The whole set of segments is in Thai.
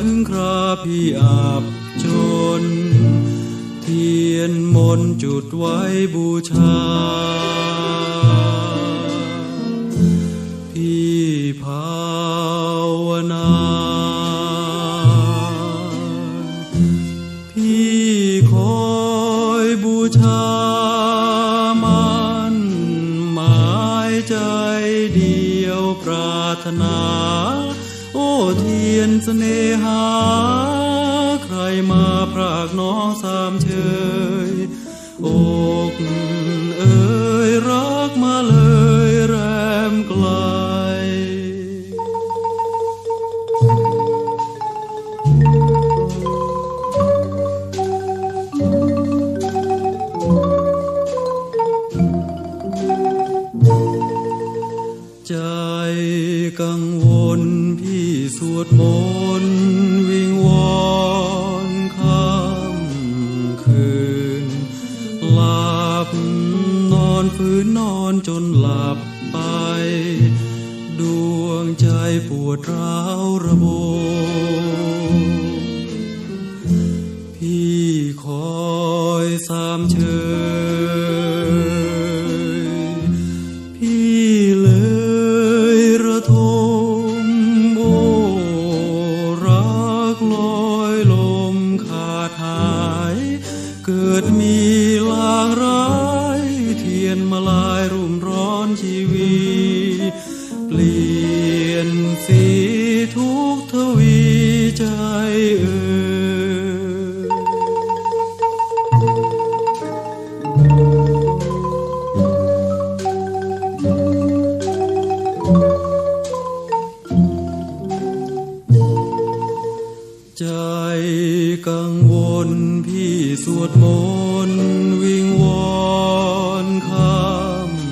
ถึงพี่อับจน เทียนมนจุดไว้บูชา พี่ภาวนาพี่คอยบูชามันหมายใจเดียวปรารถนา โอ้เทียนเสน่หา ใครมาพรากน้องสามเชยอกเอ่ยรักมาเลยแรมไกลใจกังวล ดมนวิงวอนค่ำคืน หลับนอนฟื้นนอนจนหลับไป ดวงใจปวดร้าวระบมพี่คอยสามเชย ดมีลางร้ายเทียนมาลายรุ่มร้อนชีวีเปลี่ยนสีทุกทวีใจเอ่ย สวดมนต์วิงวอนค่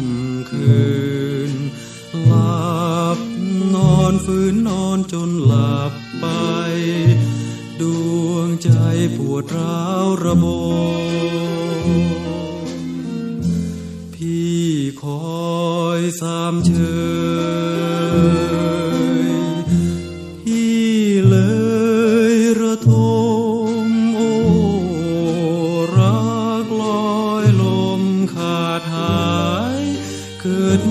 ำคืน หลับนอนฟื้นนอนจนหลับไป ดวงใจปวดร้าวระบมพี่คอยสามเชย เกิด